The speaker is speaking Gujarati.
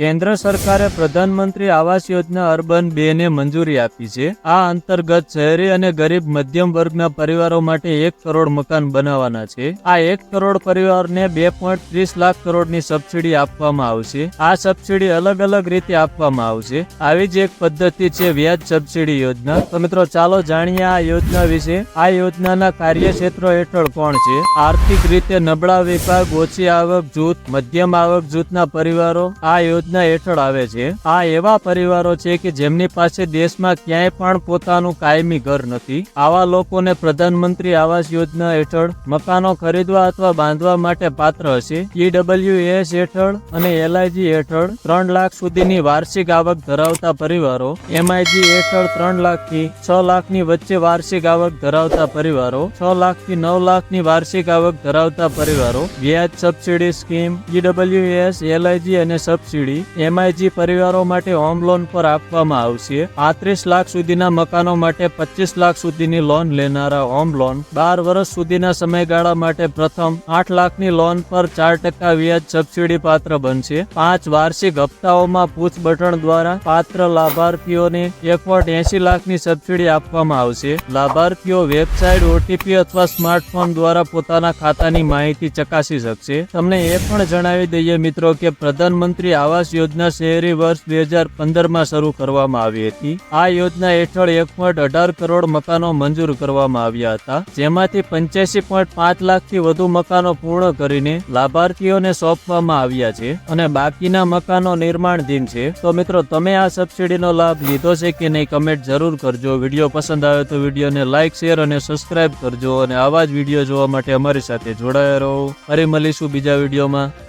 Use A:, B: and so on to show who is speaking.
A: કેન્દ્ર સરકારે પ્રધાનમંત્રી આવાસ યોજના અર્બન બે ને મંજૂરી આપી છે. આ અંતર્ગત શહેરી અને ગરીબ મધ્યમ વર્ગના પરિવારો માટે એક કરોડ મકાન બનાવવાના છે. આ એક કરોડ પરિવારને બે પોઈન્ટ ત્રીસ લાખ કરોડની સબસિડી આપવામાં આવશે. આ સબસિડી અલગ અલગ રીતે આપવામાં આવશે. આવી જ એક પદ્ધતિ છે વ્યાજ સબસિડી યોજના. તો મિત્રો, ચાલો જાણીએ આ યોજના વિશે. આ યોજનાના કાર્યક્ષેત્રો હેઠળ કોણ છે? આર્થિક રીતે નબળા વિભાગ, ઓછી આવક જૂથ, મધ્યમ આવક જૂથના પરિવારો. આ યોજના હેઠળ આવે છે. આ એવા પરિવારો છે કે જેમની પાસે દેશમાં ક્યાંય પણ પોતાનું કાયમી ઘર નથી. આવા લોકોને પ્રધાનમંત્રી આવાસ યોજના હેઠળ મકાનો ખરીદવા અથવા બાંધવા માટે પાત્ર હશે. ઈડબ્લ્યુએસ હેઠળ અને એલઆઈજી હેઠળ ત્રણ લાખ સુધીની વાર્ષિક આવક ધરાવતા પરિવારો. એમઆઈજી હેઠળ ત્રણ લાખથી છ લાખની વચ્ચે વાર્ષિક આવક ધરાવતા પરિવારો. છ લાખથી નવ લાખની વાર્ષિક આવક ધરાવતા પરિવારો. વ્યાજ સબસિડી સ્કીમ ઈડબ્લ્યુએસ એલઆઈજી અને સબસિડી. એમઆઈજી પરિવારો માટે હોમ લોન પર આપવામાં આવશે. પાંત્રીસ લાખ સુધીના મકાનો માટે પચીસ લાખ સુધીની લોન લેનારા હોમ લોન બાર વર્ષ સુધીના સમયગાળા માટે પ્રથમ આઠ લાખની લોન પર ચાર ટકા વ્યાજ સબસિડી પાત્ર બનશે. પાંચ વાર્ષિક હપ્તાઓમાં પૂછ બટણ દ્વારા પાત્ર લાભાર્થીઓને એક પોઈન્ટ એસી લાખની સબસિડી આપવામાં આવશે. લાભાર્થીઓ વેબસાઇટ, ઓટીપી અથવા સ્માર્ટફોન દ્વારા પોતાના ખાતાની માહિતી ચકાસી શકશે. તમને એ પણ જણાવી દઈએ મિત્રો કે પ્રધાનમંત્રી આવાસ યોજના શહેરી વર્ષ બે હજાર પંદરમાં શરૂ કરવામાં આવી હતી. આ યોજના હેઠળ એક પોઈન્ટ અઢાર કરોડ મકાનો મંજૂર કરવામાં આવ્યા હતા, જેમાંથી પંચ્યાસી પોઈન્ટ પાંચ લાખથી વધુ મકાનો પૂર્ણ કરીને લાભાર્થીઓને સોંપવામાં આવ્યા છે અને બાકીના મકાનો નિર્માણધીન છે. તો મિત્રો, તમે આ સબસિડીનો લાભ લીધો છે કે નહીં કમેન્ટ જરૂર કરજો. વીડિયો પસંદ આવે તો વિડીયોને લાઇક શેર અને સબસ્ક્રાઇબ કરજો અને આવા જ વીડિયો જોવા માટે અમારી સાથે જોડાયા રહો. ફરી મળીશું બીજા વિડીયોમાં.